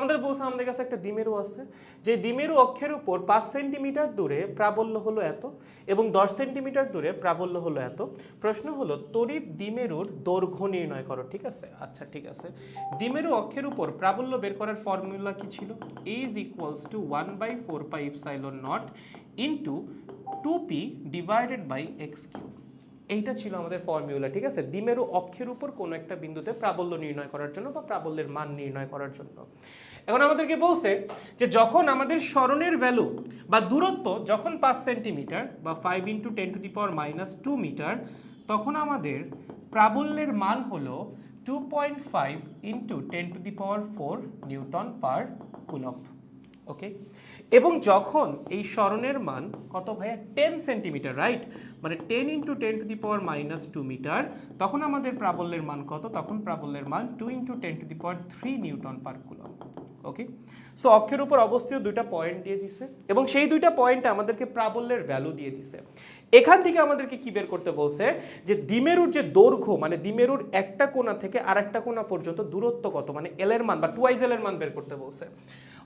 আমাদের বলছে, আমাদের কাছে একটা দ্বিমেরু আছে। যে দ্বিমেরু অক্ষের উপর পাঁচ সেন্টিমিটার দূরে প্রাবল্য হলো এত এবং দশ সেন্টিমিটার দূরে প্রাবল্য হলো এত। প্রশ্ন হলো, তড়িৎ দ্বিমেরুর দৈর্ঘ্য নির্ণয় করো, ঠিক আছে? আচ্ছা ঠিক আছে। দ্বিমেরু অক্ষের উপর প্রাবল্য বের করার ফর্মুলা কি ছিল? Is equals to one by four pi epsilon not into two P divided by X cube এইটা ছিল আমাদের ফর্মুলা ঠিক আছে? দ্বিমেরু অক্ষের উপর কোনো একটা বিন্দুতে প্রাবল্য নির্ণয় করার জন্য বা প্রাবল্যের মান নির্ণয় করার জন্য। এখন আমাদেরকে বলছে যে যখন আমাদের স্মরণের ভ্যালু বা দূরত্ব যখন পাঁচ সেন্টিমিটার বা five into ten to the power minus two metre তখন আমাদের প্রাবল্যের মান হলো two point five into ten to the power four newton per coulomb okay এবং যখন এই স্মরণের মান কত ভাইয়া? টেন সেন্টিমিটার রাইট মানে ten into ten to the power minus two metre তখন আমাদের প্রাবল্যের মান কত? তখন প্রাবল্যের মান two into ten to the power three newton per okay so অক্ষের উপর অবস্থিত দুইটা পয়েন্ট দিয়ে দিছে এবং সেই দুইটা পয়েন্টে আমাদেরকে প্রাবল্যের ভ্যালু দিয়ে দিছে। এখান থেকে আমাদেরকে কি বের করতে বলছে? যে দ্বিমেরুর যে দৈর্ঘ্য মানে দ্বিমেরুর একটা কোণা থেকে আরেকটা কোণা পর্যন্ত দূরত্ব কত? মানে এল এর মান বা টুয়াইজ এল এর মান বের করতে বলছে।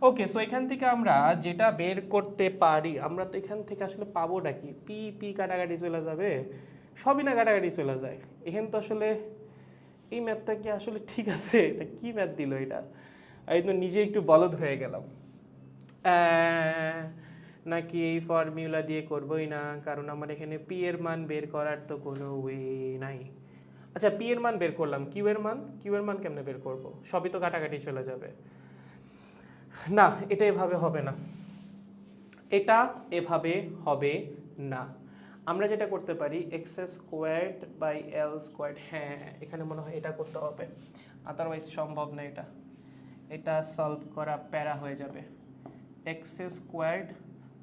ওকে সো এখান থেকে আমরা যেটা বের করতে পারি, আমরা তো এখান থেকে আসলে পাবোটা কি? পি পি কাটাকাটি চলে যাবে, সবই না কাটাকাটি চলে যায়। এখানে তো আসলে এই ম্যাথটা কি আসলে ঠিক আছে? এটা কি ম্যাথ দিল এটা? এই তো নিজে একটু বলদ হয়ে গেলাম। নাকি এই ফর্মুলা দিয়ে করবোই না? কারণ আমার এখানে পি এর মান বের করার তো কোনো ওয়ে নাই। আচ্ছা পি এর মান বের করলাম। কিউ এর মান? কিউ এর মান কেমনে বের করব? সবই তো কাটাকাটি চলে যাবে। না, এটা এভাবে হবে না। এটা এভাবে হবে না। আমরা যেটা করতে পারি X squared by L squared হ্যাঁ এখানে মনে হয় এটা করতে হবে। আদারওয়াইজ সম্ভব না এটা। এটা সলভ করা প্যারা হয়ে যাবে। X squared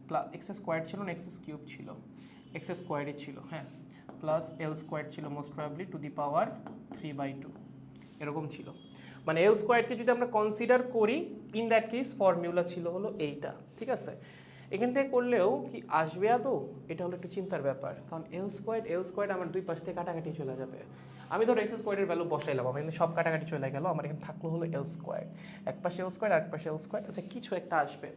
plus x squared ছিল না এক্স কিউব ছিল। এক্স স্কোয়ারই ছিল হ্যাঁ। প্লাস এল স্কোয়ার্ড ছিল most probably to the power three by two এরকম ছিল। মানে এল স্কোয়ারকে যদি আমরা কনসিডার করি ইন দ্যাট কেস ফর্মুলা ছিল হলো এইটা, ঠিক আছে? এখান থেকে করলেও কি আসবে আদৌ? এটা হলো একটু চিন্তার ব্যাপার, কারণ এল স্কোয়ার এল স্কোয়ার আমার দুই পাশ থেকে কাটাকাটি চলে যাবে। আমি ধরো এক্স স্কোয়ারের ভ্যালু বসাইলাম, আমার কিন্তু সব কাটাকাটি চলে গেল, আমার এখানে থাকল হলো এল স্কোয়ার এক পাশে এল স্কোয়ার এক পাশে এল স্কোয়ার আচ্ছা কিছু একটা আসবে।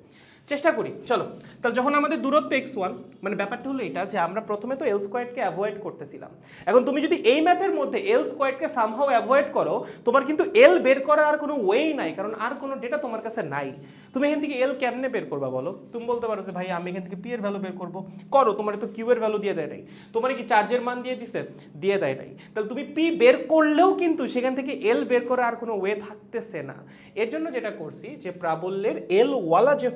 চেষ্টা করি, চলো। তাহলে যখন আমাদের দূরত্ব এক্স ওয়ান মানে ব্যাপারটা হলো এটা যে আমরা প্রথমে তো এল স্কোয়ারকে অ্যাভয়েড করতেছিলাম। এখন তুমি যদি এই ম্যাথের মধ্যে এল স্কোয়ারকে সামহাও অ্যাভয়েড করো, তোমার কিন্তু এল বের করার আর কোনো ওয়েই নাই, কারণ আর কোনো ডেটা তোমার কাছে নাই। তুমি এখান থেকে এল কেমনে বের করবা বলো? তুমি বলতে পারো যে, ভাই, আমি এখান থেকে পি এর ভ্যালু বের করব। করো, তোমার তো কিউ এর ভ্যালু দিয়ে দেয় নাই। তোমার কি চার্জের মান দিয়ে দিছে? দিয়ে দেয় নাই। তাহলে তুমি পি বের করলেও কিন্তু সেখান থেকে এল বের করার আর কোনো ওয়ে থাকতেছে না। এর জন্য যেটা করছি, যে প্রাবল্যের এল ওয়ালা যে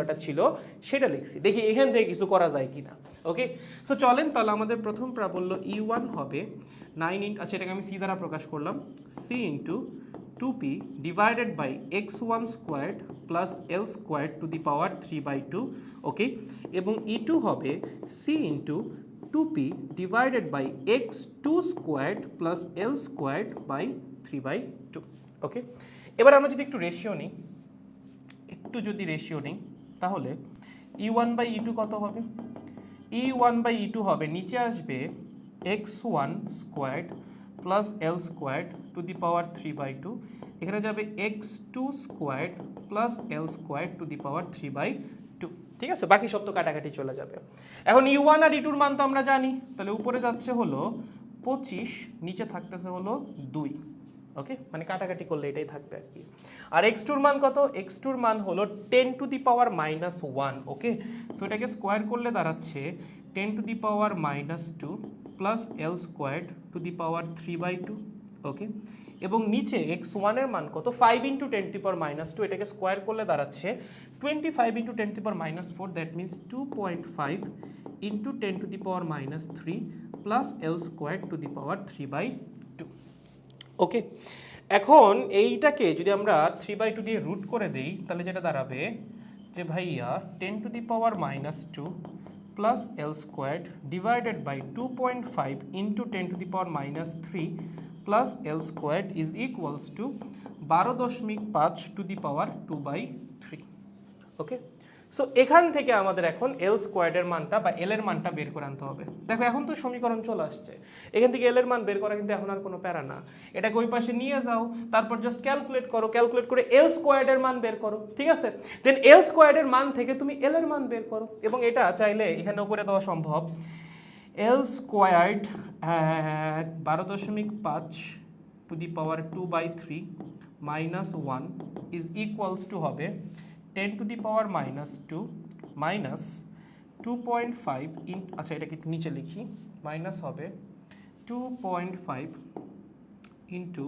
ফর্মুলাটা ছিল, সেটা লিখছি। দেখি এখান থেকে কিছু করা যায় কিনা। ওকে সো চলেন তাহলে আমাদের প্রথম প্রাবল্য ই ওয়ান হবে নাইন ইন্ট আচ্ছা এটাকে আমি সি দ্বারা প্রকাশ করলাম। C into two P divided by x one squared plus L squared to the power three by two okay এবং ই টু হবে C into two P divided by x two squared plus L squared by three by two okay এবার আমরা যদি একটু ratio নিই, একটু যদি ratio নিই তাহলে E one by E two কত হবে? E one by E two হবে, নিচে আসবে x one squared plus L squared to the power three by two এখানে যাবে x two squared plus L squared to the power three by two ঠিক আছে? বাকি সব তো কাটাকাটি চলে যাবে। এখন ই ওয়ান আর ই টুর মান তো আমরা জানি। তাহলে উপরে যাচ্ছে হলো পঁচিশ, নিচে থাকতেছে হলো দুই। ওকে মানে কাটাকাটি করলে এটাই থাকবে আর কি। আর এক্স টুর মান কত? এক্স টুর মান হলো ten to the power minus one okay so এটাকে স্কোয়ার করলে দাঁড়াচ্ছে ten to the power minus two plus L squared to the power three by two okay এবং নিচে এক্স ওয়ানের মান কত? Five into ten to power minus two এটাকে square করলে দাঁড়াচ্ছে twenty five into ten to power minus four that means two point five into ten to the power minus three plus L square to the power three by okay এখন এইটাকে যদি আমরা three by two দিয়ে root করে দিই, তাহলে যেটা দাঁড়াবে, যে ভাইয়া ten to the power minus two plus L squared divided by two point five into ten to the power minus three plus L squared is equals to বারো দশমিক পাঁচ to the power two by three okay so এখান থেকে আমাদের এখন এল স্কোয়ার্ডের মানটা বা এল এর মানটা বের করে আনতে হবে। দেখো, এখন তো সমীকরণ চলে আসছে। এখান থেকে এল এর মান বের করা কিন্তু এখন আর কোনো প্যারা না। এটাকে ওই পাশে নিয়ে যাও, তারপর জাস্ট ক্যালকুলেট করো ক্যালকুলেট করে এল স্কোয়ার্ডের মান বের করো, ঠিক আছে? দেন এল স্কোয়ার্ডের মান থেকে তুমি এল এর মান বের করো, এবং এটা চাইলে এখানে উপরে দেওয়া সম্ভব। এল স্কোয়ার্ড বারো দশমিক পাঁচ to the power two by three minus one is equals to হবে ten to the power minus two minus two point five in আচ্ছা এটাকে নিচে লিখি মাইনাস হবে two point five into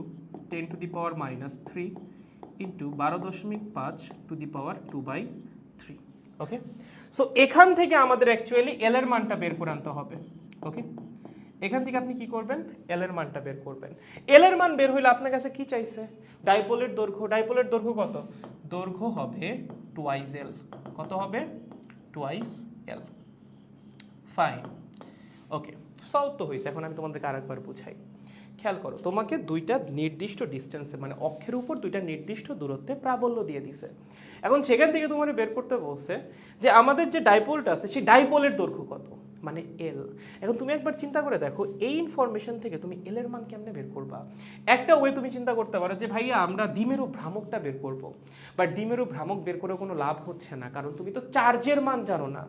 ten to the power minus three into বারো দশমিক পাঁচ to the power two by three okay so এখান থেকে আমাদের অ্যাকচুয়ালি এল এর মানটা বের করে আনতে হবে ওকে এখান থেকে আপনি কি করবেন? এল এর মানটা বের করবেন। এল এর মান বের হইলে আপনার কাছে কি চাইছে? ডাইপোলের দৈর্ঘ্য ডাইপোলের দৈর্ঘ্য কত? দৈর্ঘ্য হবে টুয়াইস এল কত হবে? Twice L fine okay solve তো হয়েছে। এখন আমি তোমাদেরকে আরেকবার বুঝাই। খেয়াল করো, তোমাকে দুইটা নির্দিষ্ট ডিস্টেন্সে মানে অক্ষের উপর দুইটা নির্দিষ্ট দূরত্বে প্রাবল্য দিয়ে দিছে। এখন সেখান থেকে তোমার বের করতে বলছে যে আমাদের যে ডাইপোলটা আছে, সেই ডাইপোলের দৈর্ঘ্য কত? মানে এল এখন তুমি একবার চিন্তা করে দেখো, এই ইনফরমেশন থেকে তুমি এল এর মান কেমনে বের করবা? একটা ওয়ে তুমি চিন্তা করতে পারো যে, ভাইয়া, আমরা দ্বিমেরু ভ্রামকটা বের করব। বাট দ্বিমেরু ভ্রামক বের করে কোনো লাভ হচ্ছে না, কারণ তুমি তো চার্জের মান জানো না।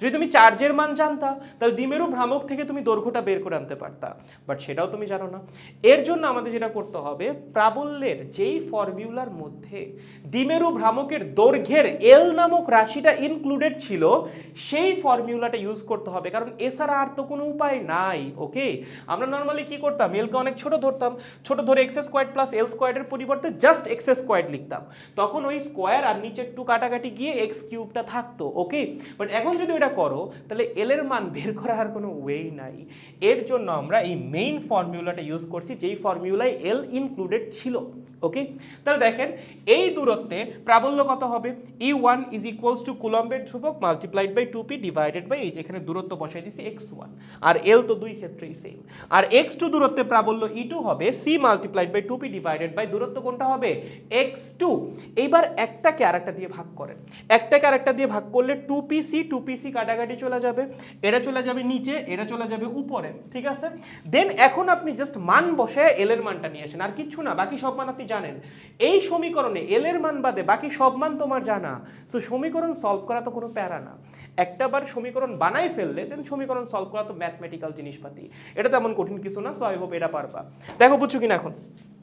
যদি তুমি চার্জের মান জানতা, তাহলে দ্বিমেরু ভ্রামক থেকে তুমি দৈর্ঘ্যটা বের করে আনতে পারতা। বাট সেটাও তুমি জানো না। এর জন্য আমাদের যেটা করতে হবে, প্রাবল্যের যেই ফর্মুলার মধ্যে দ্বিমেরু ভ্রামকের দৈর্ঘ্যের এল নামক রাশিটা ইনক্লুডেড ছিল, সেই ফর্মুলাটা ইউজ করতে হবে। কারণ এছাড়া আর তো কোনো উপায় নাই ওকে আমরা নর্মালি কি করতাম? এলকে অনেক ছোট ধরতাম, ছোট ধরে এক্স স্কোয়ার প্লাস এল স্কোয়ারের পরিবর্তে জাস্ট এক্স স্কোয়ার লিখতাম। তখন ওই স্কোয়ার আর নিচে একটু কাটাকাটি গিয়ে এক্স কিউবটা থাকতো ওকে বাট এখন যদি ওটা করো, তাহলে এল এর মান বের করার কোনো ওয়েই নাই। এর জন্য আমরা এই মেইন ফর্মুলাটা ইউজ করছি, যেই ফর্মুলায় এল ইনক্লুডেড ছিল। ওকে তাহলে দেখেন, এই দূরত্বে প্রাবল্য কত হবে? E one is equals to কুলম্বের ধ্রুবক multiplied by two P divided by এই যেখানে দূরত্ব বসাই দিছি এক্স ওয়ান আর এল তো দুই ক্ষেত্রেই সেম আর এক্স টু দূরত্বে প্রাবল্য ই টু হবে C multiplied by two P divided by দূরত্ব কোনটা হবে? এক্স টু এইবার একটাকে আরেকটা দিয়ে ভাগ করেন। একটাকে আরেকটা দিয়ে ভাগ করলে two P C two P C কাটাকাটি চলে যাবে। এরা চলে যাবে নিচে, এরা চলে যাবে উপরে, ঠিক আছে? দেন এখন আপনি জাস্ট মান বসে এল এর মানটা নিয়ে আসেন। আর কিছু না, বাকি সব মান আপনি জানেন, এই সমীকরণে এল এর মান বাদে বাকি সব মান তোমার জানা। সো সমীকরণ সলভ করা তো কোনো প্যারা না। একটাবার সমীকরণ বানাই ফেললে দেন সমীকরণ সলভ করা তো ম্যাথমেটিক্যাল জিনিসপাতি। এটা তেমন কঠিন কিছু না সো আই হোপ এটা পারবা। দেখো, বুঝছ কিনা এখন?